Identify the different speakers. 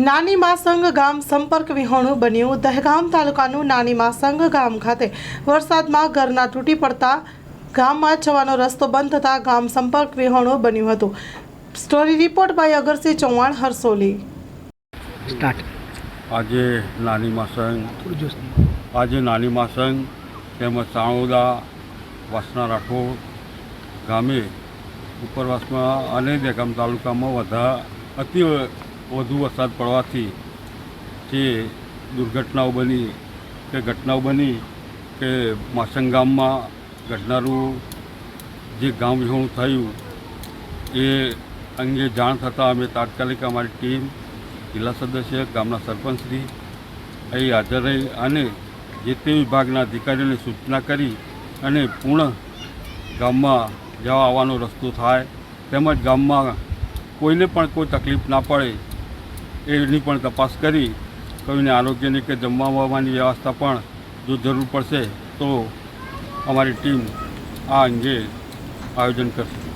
Speaker 1: નાની માસંગ ગામ સંપર્ક વિહોણું બન્યું. દહેગામ તાલુકાનું નાની માસંગ ગામ ખાતે વરસાદમાં ઘરના તૂટી પડતા ગામમાં જવાનો રસ્તો બંધ થતાં ગામ સંપર્ક વિહોણું બન્યું હતું. Story report by Agarsinh Chauhan Harsoli.
Speaker 2: Start.
Speaker 3: આજે નાની માસંગ આજે નાની માસંગ તેમજ સાણોદા વાસના રાઠોડ ગામે ઉપરવાસમાં અને દહેગામ તાલુકામાં વધા અતિ વધુ વરસાદ પડવાથી જે દુર્ઘટનાઓ બની કે ઘટનાઓ બની કે માસંગ ગામમાં ઘટનારું જે ગામ વિહોણું થયું, એ અંગે જાણ થતાં અમે તાત્કાલિક અમારી ટીમ, જિલ્લા સદસ્ય, ગામના સરપંચશ્રી, અહીં હાજર રહી અને જે તે વિભાગના અધિકારીઓને સૂચના કરી અને પૂર્ણ ગામમાં જવા આવવાનો રસ્તો થાય, તેમજ ગામમાં કોઈને પણ કોઈ તકલીફ ના પડે એની પણ તપાસ કરી કોઈને આરોગ્યની કે જમવા વમવાની વ્યવસ્થા પણ જો જરૂર પડશે તો અમારી ટીમ આ અંગે આયોજન કરશે.